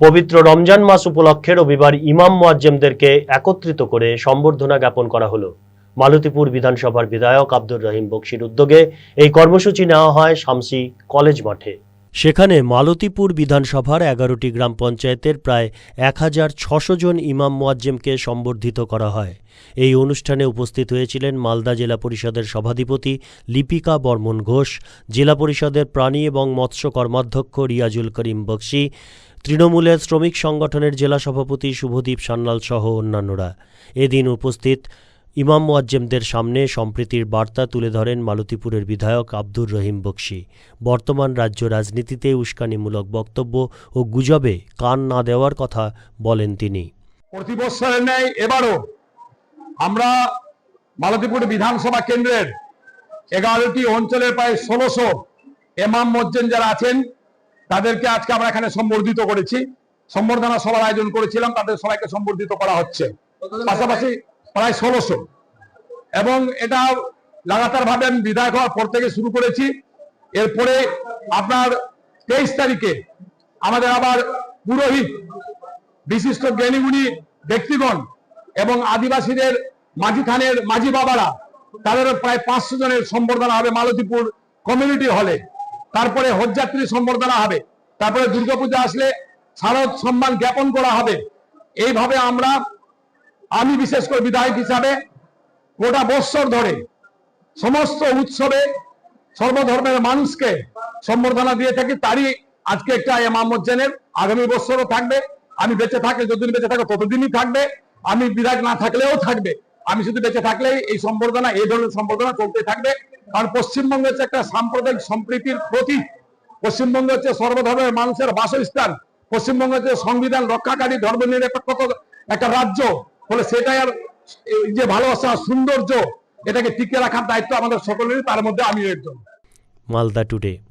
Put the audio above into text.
পবিত্র রমজান মাস উপলক্ষে রবিবার ইমাম মোয়াজ্জেমদেরকে একত্রিত করে সম্বর্ধনা জ্ঞাপন করা হলো। মালতীপুর বিধানসভার বিধায়ক আব্দুর রহিম বক্সির উদ্যোগে এই কর্মসূচি নেওয়া হয় শামসি কলেজ মাঠে। সেখানে মালতীপুর বিধানসভার এগারোটি গ্রাম পঞ্চায়েতের প্রায় এক হাজার ছশো জন ইমাম মোয়াজ্জেমকে সম্বর্ধিত করা হয়। এই অনুষ্ঠানে উপস্থিত হয়েছিলেন মালদা জেলা পরিষদের সভাধিপতি লিপিকা বর্মন ঘোষ, জেলা পরিষদের প্রাণী এবং মৎস্য কর্মাধ্যক্ষ রিয়াজুল করিম বক্সি, তৃণমূলের শ্রমিক সংগঠনের জেলা সভাপতি শুভদীপ সান্যাল সহ অন্যান্যরা। এদিন উপস্থিত ইমাম মোয়াজ্জেমদের সামনে সম্প্রীতির বার্তা তুলে ধরেন মালতীপুরের বিধায়ক আব্দুর রহিম বক্সি। বর্তমান রাজ্য রাজনীতিতে উস্কানিমূলক বক্তব্য ও গুজবে কান না দেওয়ার কথা বলেন তিনি। প্রতি বছরের ন্যায় এবারও আমরা মালতীপুর বিধানসভা কেন্দ্রের এগারোটি অঞ্চলের প্রায় ষোলোশো এমাম মজ্জেন যারা আছেন, তাদেরকে আজকে আমরা এখানে সম্বর্ধিত করেছি। সম্বর্ধনা সভার আয়োজন করেছিলাম, তাদের সবাইকে সম্বর্ধিত করা হচ্ছে। পাশাপাশি প্রায় ষোলোশো এবং এটা লাগাতার ভাবে আমি বিধায়ক হওয়ার পর থেকে শুরু করেছি। এরপরে আপনার তেইশ তারিখে আমাদের আবার পুরোহিত, বিশিষ্ট জ্ঞানীগুণী ব্যক্তিগণ এবং আদিবাসীদের মাঝি খানের মাঝি বাবারা তাদের প্রায় পাঁচশো জনের সম্বর্ধনা হবে মালতীপুর কমিউনিটি হলে। তারপরে হজযাত্রী সম্বর্ধনা হবে। তারপরে দুর্গাপূজা আসলে শারদ সম্মান জ্ঞাপন করা হবে। এইভাবে আমরা, আমি বিশেষ করে বিধায়ক হিসাবে গোটা বৎসর ধরে সমস্ত উৎসবে সর্বধর্মের মানুষকে সম্বর্ধনা দিয়ে থাকি, তারই আজকে একটা এমাম মজ্জানের আগামী বছরও থাকবে। আমি বেঁচে থাকলে যতদিন বেঁচে থাকবে ততদিনই থাকবে। আমি বিধায়ক না থাকলেও থাকবে। আমি শুধু বেঁচে থাকলেই এই সম্বর্ধনা, এই ধরনের সম্বর্ধনা চলতে থাকবে। কারণ পশ্চিমবঙ্গ হচ্ছে একটা সাম্প্রদায়িক সম্প্রীতির প্রতীক। পশ্চিমবঙ্গ হচ্ছে সর্বধর্মের মানুষের বাসস্থান। পশ্চিমবঙ্গ হচ্ছে সংবিধান রক্ষাকারী, ধর্মনিরপেক্ষ একটা রাজ্য। ফলে সেটাই আর যে ভালোবাসা, সৌন্দর্য, এটাকে টিকে রাখার দায়িত্ব আমাদের সকলেরই, তার মধ্যে আমি একজন। মালদা টুডে।